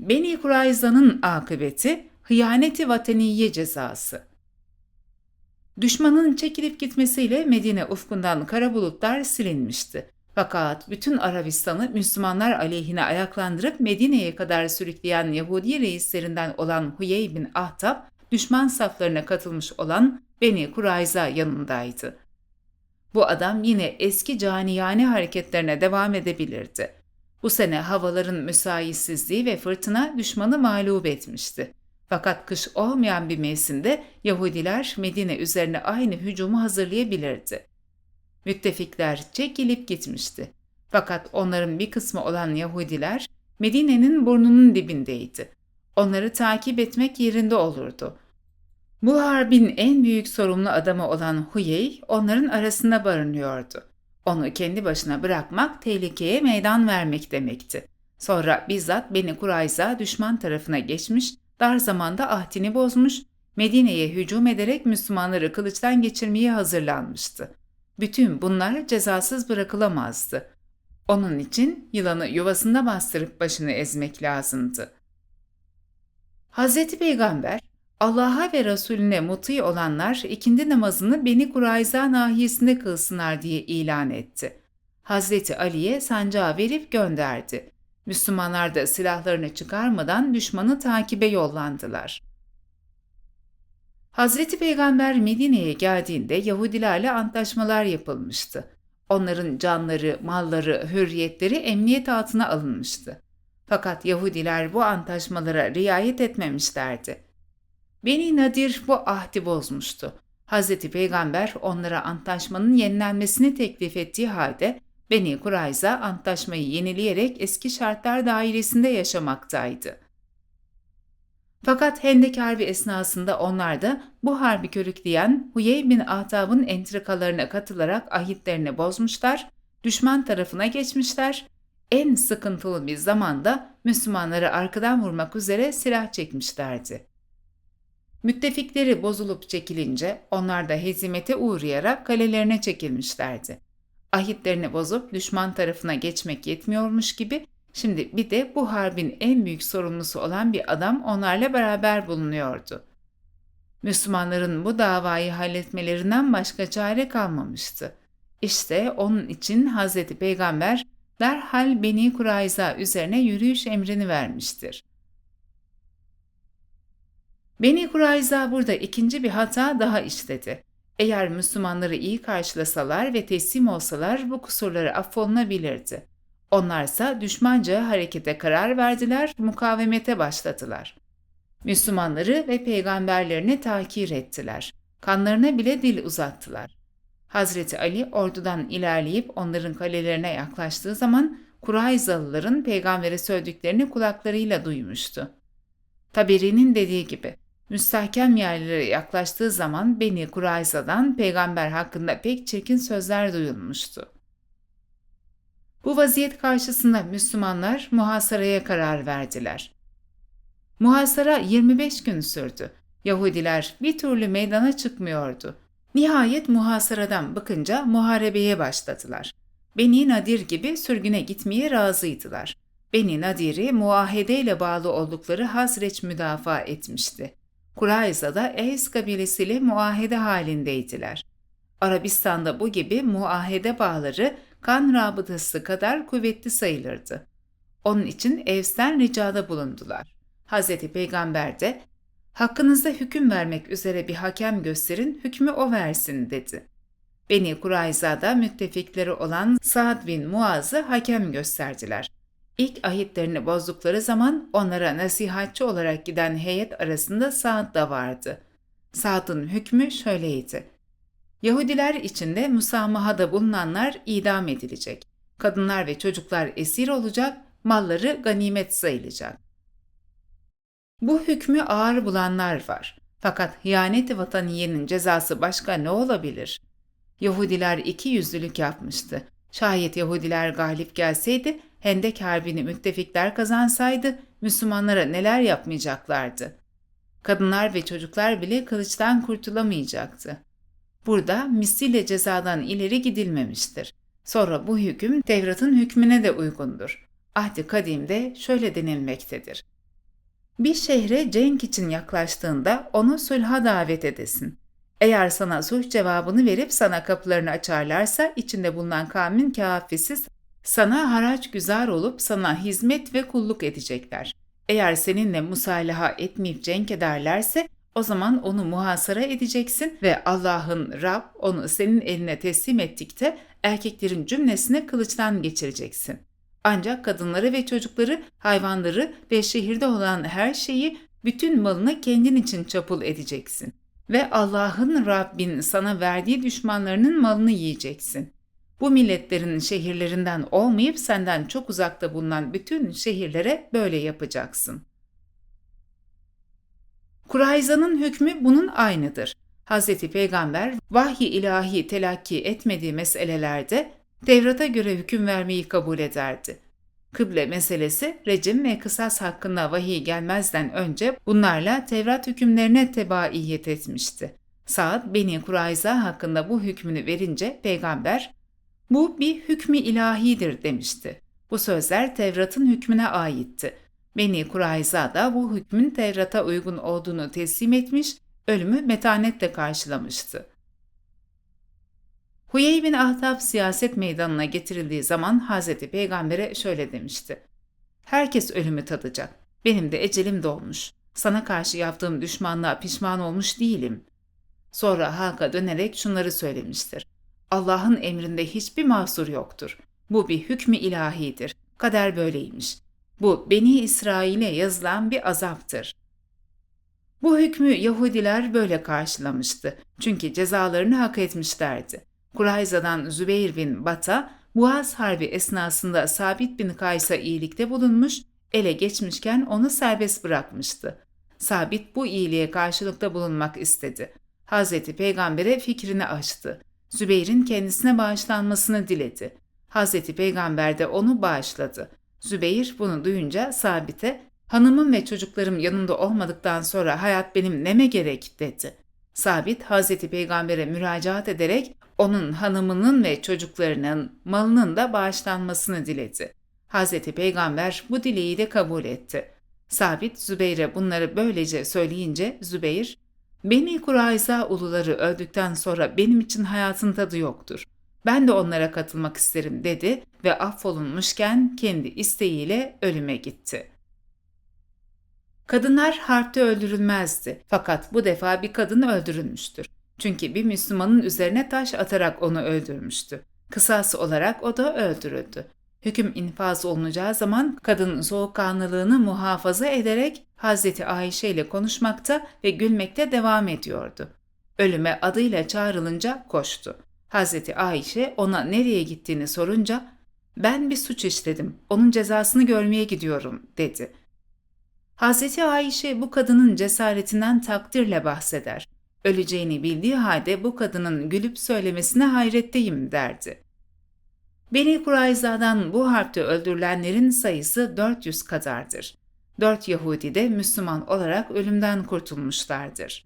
Beni Kurayza'nın akıbeti hıyaneti vataniye cezası. Düşmanın çekilip gitmesiyle Medine ufkundan kara bulutlar silinmişti. Fakat bütün Arabistan'ı Müslümanlar aleyhine ayaklandırıp Medine'ye kadar sürükleyen Yahudi reislerinden olan Huyey bin Ahtab, düşman saflarına katılmış olan Beni Kurayza yanındaydı. Bu adam yine eski caniyane hareketlerine devam edebilirdi. Bu sene havaların müsaitsizliği ve fırtına düşmanı mağlup etmişti. Fakat kış olmayan bir mevsimde Yahudiler Medine üzerine aynı hücumu hazırlayabilirdi. Müttefikler çekilip gitmişti. Fakat onların bir kısmı olan Yahudiler Medine'nin burnunun dibindeydi. Onları takip etmek yerinde olurdu. Bu harbin en büyük sorumlu adamı olan Huyey onların arasında barınıyordu. Onu kendi başına bırakmak tehlikeye meydan vermek demekti. Sonra bizzat Beni Kurayza düşman tarafına geçmiş, dar zamanda ahdini bozmuş, Medine'ye hücum ederek Müslümanları kılıçtan geçirmeye hazırlanmıştı. Bütün bunlar cezasız bırakılamazdı. Onun için yılanı yuvasında bastırıp başını ezmek lazımdı. Hazreti Peygamber, Allah'a ve Resulüne muti olanlar ikindi namazını Beni Kurayza nahiyesinde kılsınlar diye ilan etti. Hazreti Ali'ye sancağı verip gönderdi. Müslümanlar da silahlarını çıkarmadan düşmanı takibe yollandılar. Hazreti Peygamber Medine'ye geldiğinde Yahudilerle antlaşmalar yapılmıştı. Onların canları, malları, hürriyetleri emniyet altına alınmıştı. Fakat Yahudiler bu antlaşmalara riayet etmemişlerdi. Beni Nadir bu ahdi bozmuştu. Hazreti Peygamber onlara antlaşmanın yenilenmesini teklif ettiği halde Beni Kurayza antlaşmayı yenileyerek eski şartlar dairesinde yaşamaktaydı. Fakat Hendek Harbi esnasında onlar da bu harbi körükleyen Huyey bin Ahtab'ın entrikalarına katılarak ahitlerini bozmuşlar, düşman tarafına geçmişler, en sıkıntılı bir zamanda Müslümanları arkadan vurmak üzere silah çekmişlerdi. Müttefikleri bozulup çekilince onlar da hezimete uğrayarak kalelerine çekilmişlerdi. Ahitlerini bozup düşman tarafına geçmek yetmiyormuş gibi şimdi bir de bu harbin en büyük sorumlusu olan bir adam onlarla beraber bulunuyordu. Müslümanların bu davayı halletmelerinden başka çare kalmamıştı. İşte onun için Hazreti Peygamber derhal Beni Kurayza üzerine yürüyüş emrini vermiştir. Beni Kurayza burada ikinci bir hata daha işledi. Eğer Müslümanları iyi karşılasalar ve teslim olsalar bu kusurları affolunabilirdi. Onlarsa düşmanca harekete karar verdiler, mukavemete başladılar. Müslümanları ve peygamberlerini takir ettiler. Kanlarına bile dil uzattılar. Hazreti Ali ordudan ilerleyip onların kalelerine yaklaştığı zaman Kurayzalıların peygambere söylediklerini kulaklarıyla duymuştu. Taberi'nin dediği gibi, müstahkem yerlere yaklaştığı zaman Beni Kurayza'dan peygamber hakkında pek çirkin sözler duyulmuştu. Bu vaziyet karşısında Müslümanlar muhasaraya karar verdiler. Muhasara 25 gün sürdü. Yahudiler bir türlü meydana çıkmıyordu. Nihayet muhasaradan bıkınca muharebeye başladılar. Beni Nadir gibi sürgüne gitmeye razıydılar. Beni Nadir'i muahedeyle bağlı oldukları Hazreç müdafaa etmişti. Kurayza'da Eys kabilesiyle muahede halindeydiler. Arabistan'da bu gibi muahede bağları kan rabıtası kadar kuvvetli sayılırdı. Onun için Evs'ten ricada bulundular. Hz. Peygamber de hakkınızda hüküm vermek üzere bir hakem gösterin, hükmü o versin dedi. Beni Kurayza'da müttefikleri olan Sa'd bin Muaz'ı hakem gösterdiler. İlk ahitlerini bozdukları zaman onlara nasihatçi olarak giden heyet arasında Sa'd da vardı. Sa'd'ın hükmü şöyleydi. Yahudiler içinde musamahada bulunanlar idam edilecek. Kadınlar ve çocuklar esir olacak, malları ganimet sayılacak. Bu hükmü ağır bulanlar var. Fakat hıyanet-i vataniyenin cezası başka ne olabilir? Yahudiler iki yüzlülük yapmıştı. Şayet Yahudiler galip gelseydi, Hendek Harbi'ni müttefikler kazansaydı, Müslümanlara neler yapmayacaklardı? Kadınlar ve çocuklar bile kılıçtan kurtulamayacaktı. Burada misliyle cezadan ileri gidilmemiştir. Sonra bu hüküm Tevrat'ın hükmüne de uygundur. Ahdi Kadim'de şöyle denilmektedir. Bir şehre cenk için yaklaştığında onu sulha davet edesin. Eğer sana sulh cevabını verip sana kapılarını açarlarsa içinde bulunan kavmin kafisi sana haraç güzar olup sana hizmet ve kulluk edecekler. Eğer seninle musalaha etmeyip cenk ederlerse o zaman onu muhasara edeceksin ve Allah'ın Rab onu senin eline teslim ettikte erkeklerin cümlesine kılıçtan geçireceksin. Ancak kadınları ve çocukları, hayvanları ve şehirde olan her şeyi, bütün malını kendin için çapul edeceksin. Ve Allah'ın Rabbin sana verdiği düşmanlarının malını yiyeceksin. Bu milletlerin şehirlerinden olmayıp senden çok uzakta bulunan bütün şehirlere böyle yapacaksın. Kurayza'nın hükmü bunun aynıdır. Hz. Peygamber vahyi ilahi telakki etmediği meselelerde Tevrat'a göre hüküm vermeyi kabul ederdi. Kıble meselesi rejim ve kısas hakkında vahiy gelmezden önce bunlarla Tevrat hükümlerine tebaiyet etmişti. Saad Beni Kurayza hakkında bu hükmünü verince peygamber bu bir hükmü ilahidir demişti. Bu sözler Tevrat'ın hükmüne aitti. Beni Kurayza da bu hükmün Tevrat'a uygun olduğunu teslim etmiş, ölümü metanetle karşılamıştı. Huyey bin Ahtab siyaset meydanına getirildiği zaman Hazreti Peygamber'e şöyle demişti. Herkes ölümü tadacak. Benim de ecelim dolmuş. Sana karşı yaptığım düşmanlığa pişman olmuş değilim. Sonra halka dönerek şunları söylemiştir. Allah'ın emrinde hiçbir mahsur yoktur. Bu bir hükmü ilahidir. Kader böyleymiş. Bu Beni İsrail'e yazılan bir azaptır. Bu hükmü Yahudiler böyle karşılamıştı. Çünkü cezalarını hak etmişlerdi. Kurayza'dan Zübeyir bin Bata, Boğaz Harbi esnasında Sabit bin Kays'a iyilikte bulunmuş, ele geçmişken onu serbest bırakmıştı. Sabit bu iyiliğe karşılıkta bulunmak istedi. Hazreti Peygamber'e fikrini açtı. Zübeyir'in kendisine bağışlanmasını diledi. Hazreti Peygamber de onu bağışladı. Zübeyir bunu duyunca Sabit'e, hanımım ve çocuklarım yanımda olmadıktan sonra hayat benim neme gerek dedi. Sabit Hazreti Peygamber'e müracaat ederek onun hanımının ve çocuklarının malının da bağışlanmasını diledi. Hazreti Peygamber bu dileği de kabul etti. Sabit Zübeyir'e bunları böylece söyleyince Zübeyir, Beni Kurayza uluları öldükten sonra benim için hayatın tadı yoktur. Ben de onlara katılmak isterim dedi ve affolunmuşken kendi isteğiyle ölüme gitti. Kadınlar harpte öldürülmezdi fakat bu defa bir kadın öldürülmüştür. Çünkü bir Müslümanın üzerine taş atarak onu öldürmüştü. Kısası olarak o da öldürüldü. Hüküm infaz olunacağı zaman kadın soğukkanlılığını muhafaza ederek Hazreti Ayşe ile konuşmakta ve gülmekte devam ediyordu. Ölüme adıyla çağrılınca koştu. Hazreti Ayşe ona nereye gittiğini sorunca ben bir suç işledim, onun cezasını görmeye gidiyorum dedi. Hazreti Ayşe bu kadının cesaretinden takdirle bahseder. Öleceğini bildiği halde bu kadının gülüp söylemesine hayretteyim derdi. Beni Kurayza'dan bu harpte öldürülenlerin sayısı 400 kadardır. Dört Yahudi de Müslüman olarak ölümden kurtulmuşlardır.